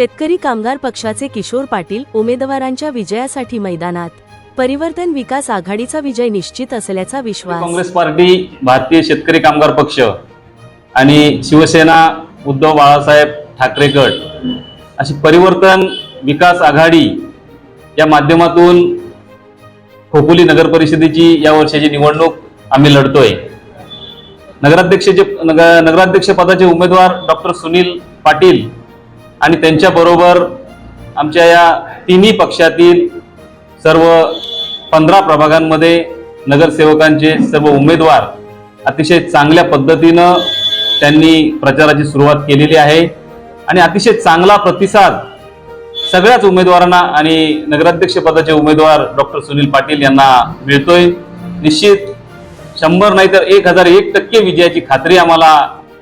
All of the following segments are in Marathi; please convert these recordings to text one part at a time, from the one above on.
शेतकरी कामगार पक्षाचे किशोर पाटील उमेदवारांच्या विजयासाठी मैदानात. परिवर्तन विकास आघाडीचा विजय निश्चित असल्याचा विश्वास. काँग्रेस पार्टी भारतीय शेतकरी कामगार पक्ष आणि शिवसेना उद्धव बाळासाहेब ठाकरे गट अशी परिवर्तन विकास आघाडी या माध्यमातून खोपोली नगर परिषदेची या वर्षाची निवडणूक आम्ही लढतोय. नगराध्यक्षाचे नग नगराध्यक्ष पदाचे उमेदवार डॉक्टर सुनील पाटील आणि त्यांच्याबरोबर आमच्या या तिन्ही पक्षातील सर्व पंधरा प्रभागांमध्ये नगरसेवकांचे सर्व उमेदवार अतिशय चांगल्या पद्धतीनं त्यांनी प्रचाराची सुरुवात केलेली आहे. आणि अतिशय चांगला प्रतिसाद सगळ्याच उमेदवारांना आणि नगराध्यक्षपदाचे उमेदवार डॉक्टर सुनील पाटील यांना मिळतोय. निश्चित शंभर नाही तर एक हजार एक टक्के विजयाची खात्री आम्हाला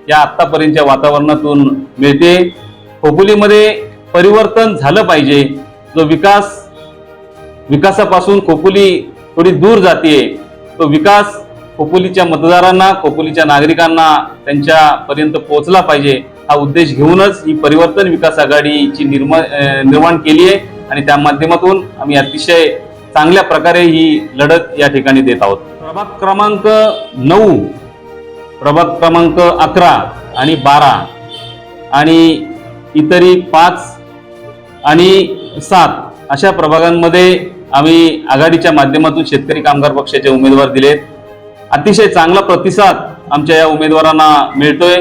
या आत्तापर्यंतच्या वातावरणातून मिळते. खोपोलीमध्ये परिवर्तन झालं पाहिजे. जो विकास विकासापासून खोपोली थोडी दूर जाते. तो विकास खोपोलीच्या मतदारांना खोपोलीच्या नागरिकांना त्यांच्यापर्यंत पोहोचला पाहिजे. हा उद्देश घेऊनच ही परिवर्तन विकास आघाडीची निर्म निर्माण केली आहे आणि त्या माध्यमातून आम्ही अतिशय चांगल्या प्रकारे ही लढत या ठिकाणी देत आहोत. प्रभाग क्रमांक नऊ प्रभाग क्रमांक अकरा आणि बारा आणि इतरी पाच आणि सात अशा प्रभागांमध्ये आम्ही आघाडीच्या माध्यमातून शेतकरी कामगार पक्षाचे उमेदवार दिलेत. अतिशय चांगला प्रतिसाद आमच्या या उमेदवारांना मिळतोय.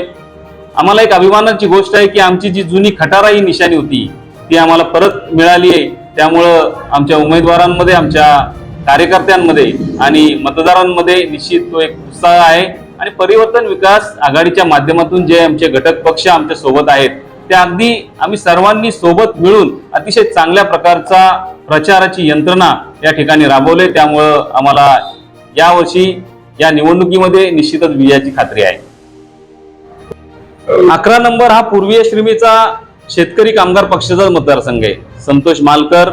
आम्हाला एक अभिमानाची गोष्ट आहे की आमची जी जुनी खटारा ही निशाणी होती ती आम्हाला परत मिळाली आहे. त्यामुळं आमच्या उमेदवारांमध्ये आमच्या कार्यकर्त्यांमध्ये आणि मतदारांमध्ये निश्चित तो एक उत्साह आहे. आणि परिवर्तन विकास आघाडीच्या माध्यमातून जे आमचे घटक पक्ष आमच्यासोबत आहेत त्या अगदी आम्ही सर्वांनी सोबत मिळून अतिशय चांगल्या प्रकारचा प्रचाराची यंत्रणा या ठिकाणी राबवले. त्यामुळं आम्हाला यावर्षी या निवडणुकीमध्ये निश्चितच विजयाची खात्री आहे. अकरा नंबर हा पूर्वीय श्रीमीचा शेतकरी कामगार पक्षाचा मतदारसंघ आहे. संतोष मालकर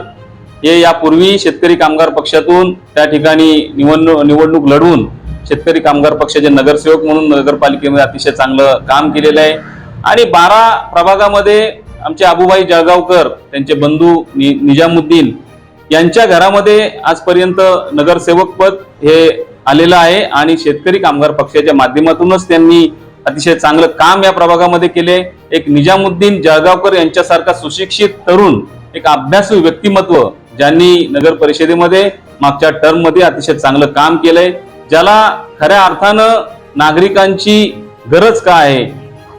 हे यापूर्वी शेतकरी कामगार पक्षातून त्या ठिकाणी निवडणूक निवडणूक लढवून शेतकरी कामगार पक्षाचे नगरसेवक म्हणून नगरपालिकेमध्ये अतिशय चांगलं काम केलेलं आहे. आणि बारा प्रभागामध्ये आमचे आबूबाई जळगावकर त्यांचे बंधू नि निजामुद्दीन यांच्या घरामध्ये आजपर्यंत नगरसेवक पद हे आलेलं आहे आणि शेतकरी कामगार पक्षाच्या माध्यमातूनच त्यांनी अतिशय चांगलं काम या प्रभागामध्ये केले. एक निजामुद्दीन जळगावकर यांच्यासारखा सुशिक्षित तरुण एक अभ्यासू व्यक्तिमत्व ज्यांनी नगर परिषदेमध्ये मागच्या टर्ममध्ये अतिशय चांगलं काम केलंय ज्याला खऱ्या अर्थानं नागरिकांची गरज काय आहे?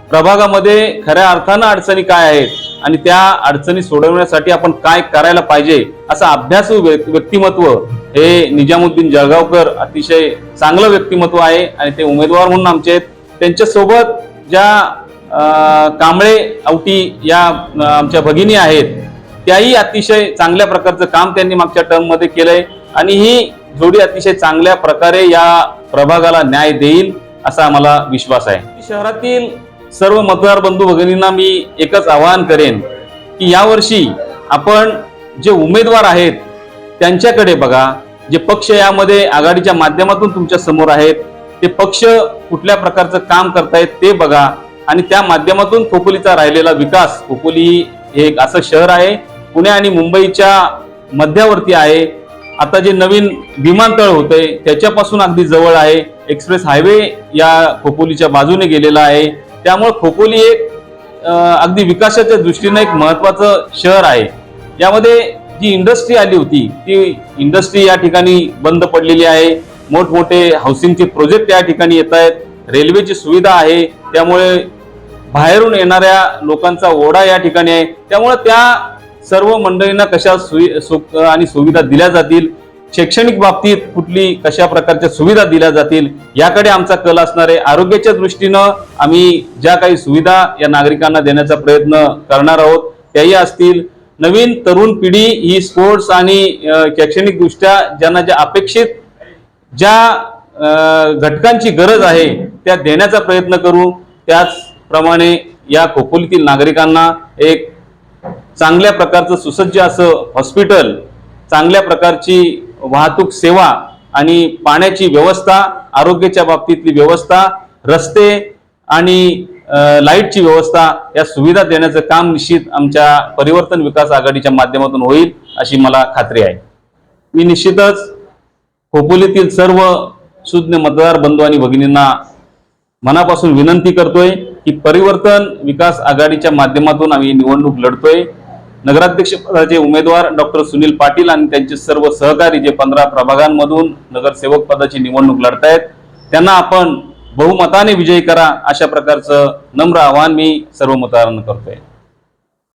प्रभागामध्ये खऱ्या अर्थानं अडचणी काय आहेत आणि त्या अडचणी सोडवण्यासाठी आपण काय करायला पाहिजे असं अभ्यासू व्य- व्यक्तिमत्व हे निजामुद्दीन जळगावकर अतिशय चांगलं व्यक्तिमत्व आहे आणि ते उमेदवार म्हणून आमचे आहेत. त्यांच्यासोबत ज्या कांबळे अवटी या आमच्या भगिनी आहेत त्याही अतिशय चांगल्या प्रकारचं काम त्यांनी मागच्या टर्ममध्ये केलंय आणि ही जोडी अतिशय चांगल्या प्रकारे या प्रभागाला न्याय देईल असा आम्हाला विश्वास आहे. शहरातील सर्व मतदार बंधू भगिनींना मी एकच आवाहन करेन की यावर्षी आपण जे उमेदवार आहेत त्यांच्याकडे बघा जे पक्ष यामध्ये आघाडीच्या माध्यमातून तुमच्यासमोर आहेत ते पक्ष कुठल्या प्रकारचं काम करतायत ते बघा आणि त्या माध्यमातून खोपोलीचा राहिलेला विकास खोपोली हे एक असं शहर आहे पुणे आणि मुंबईच्या मध्यावरती आहे. आता जे नवीन विमानतळ होतंय त्याच्यापासून अगदी जवळ आहे. एक्सप्रेस हायवे या खोपोलीच्या बाजूने गेलेला आहे. त्यामुळे खोपोली एक अगदी विकासाच्या दृष्टीनं एक महत्वाचं शहर आहे. यामध्ये जी इंडस्ट्री आली होती ती इंडस्ट्री या ठिकाणी बंद पडलेली आहे. मोठमोठे हाऊसिंगचे प्रोजेक्ट या ठिकाणी येत आहेत. रेल्वेची सुविधा आहे. त्यामुळे बाहेरून येणाऱ्या लोकांचा ओढा या ठिकाणी आहे. त्यामुळे त्या सर्व मंडळींना कशा सुई आणि सुविधा दिल्या जातील शैक्षणिक बाबतीत कुठली कशा प्रकारच्या सुविधा दिल्या जातील याकडे आमचा कल असणार आहे आरोग्याच्या दृष्टीनं आम्ही ज्या काही सुविधा या नागरिकांना देण्याचा प्रयत्न करणार आहोत त्याही असतील. नवीन तरुण पिढी ही स्पोर्ट्स आणि शैक्षणिकदृष्ट्या शैक्षणिक दृष्ट्या ज्यांना ज्या अपेक्षित ज्या घटकांची गरज आहे त्या देण्याचा प्रयत्न करू. त्याचप्रमाणे या खोपोलीतील नागरिकांना एक चांगल्या प्रकारचं सुसज्ज असं हॉस्पिटल चांगल्या प्रकारची वाहतूक सेवा आणि पाण्याची व्यवस्था आरोग्याच्या बाबतीतली व्यवस्था रस्ते आणि लाईटची व्यवस्था या सुविधा देण्याचं काम निश्चित आमच्या परिवर्तन विकास आघाडीच्या माध्यमातून होईल अशी मला खात्री आहे. मी निश्चितच खोपोलीतील सर्व सुज्ञ मतदार बंधू आणि भगिनींना मनापासून विनंती करतोय की परिवर्तन विकास आघाडीच्या माध्यमातून आम्ही निवडणूक लढतोय. नगराध्यक्ष पदाचे उमेदवार डॉक्टर सुनील पाटील आणि त्यांचे सर्व सहकारी जे पंधरा प्रभागांमधून नगरसेवक पदाची निवडणूक लढतायत त्यांना आपण बहुमताने विजयी करा अशा प्रकारचं नम्र आवाहन मी सर्व मतदारांना करतोय.